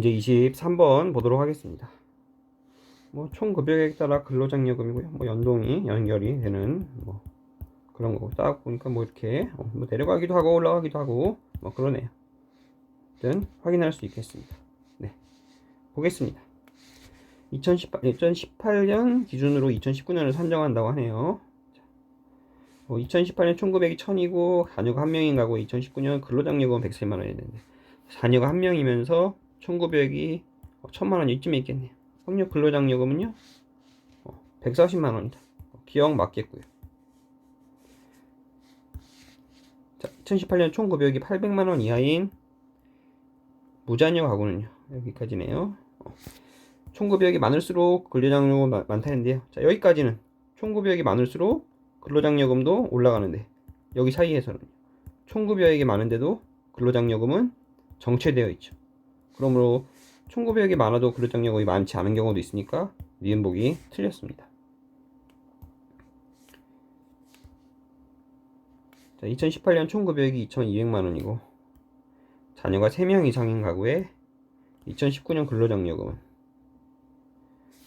문제 23번 보도록 하겠습니다. 뭐 총 급여에 따라 근로장려금이고요. 뭐 연동이 연결이 되는 뭐 그런 거고 딱 보니까 뭐 이렇게 어, 뭐 내려가기도 하고 올라가기도 하고 뭐 그러네요. 일단 확인할 수 있겠습니다. 네, 보겠습니다. 2018, 2018년 기준으로 2019년을 산정한다고 하네요. 자, 뭐 2018년 총급액이 1000이고 자녀가 한 명인 가구 2019년 근로장려금 107만 원이 되는데 자녀가 한 명이면서 총급여액이 1000만 원 이쯤에 있겠네요. 협력 근로장려금은요? 어, 140만 원이다. 기억 맞겠고요. 자, 2018년 총급여액이 800만 원 이하인 무자녀 가구는요. 여기까지네요. 어, 총급여액이 많을수록 근로장려금 마- 많다는데요. 자, 여기까지는 총급여액이 많을수록 근로장려금도 올라가는데 여기 사이에서는 총급여액이 많은데도 근로장려금은 정체되어 있죠. 그러므로 총급여액이 많아도 근로장려금이 많지 않은 경우도 있으니까 니은복이 틀렸습니다. 자, 2018년 총급여액이 2,200만 원이고 자녀가 3명 이상인 가구에 2019년 근로장려금은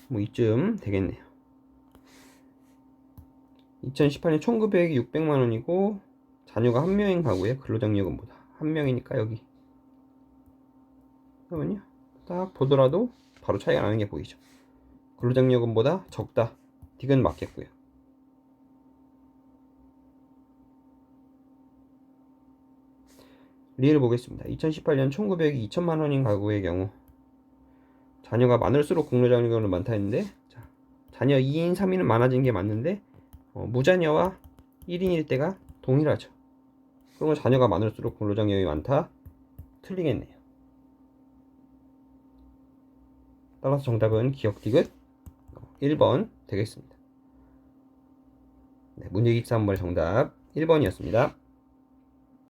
뭐 이쯤 되겠네요. 2018년 총급여액이 600만 원이고 자녀가 한 명인 가구에 근로장려금보다 한 명이니까 여기 그러면요 딱 보더라도 바로 차이가 나는 게 보이죠. 근로장려금보다 적다. 딕은 맞겠고요. 리를 보겠습니다. 2018년 총급여액이 2천만 원인 가구의 경우 자녀가 많을수록 근로장려금은 많다 했는데 자, 자녀 2인 3인은 많아진 게 맞는데 어, 무자녀와 1인일 때가 동일하죠. 그러면 자녀가 많을수록 근로장려금이 많다. 틀리겠네요. 따라서 정답은 기억 디귿 1번 되겠습니다. 네, 문제 23번의 정답 1번이었습니다.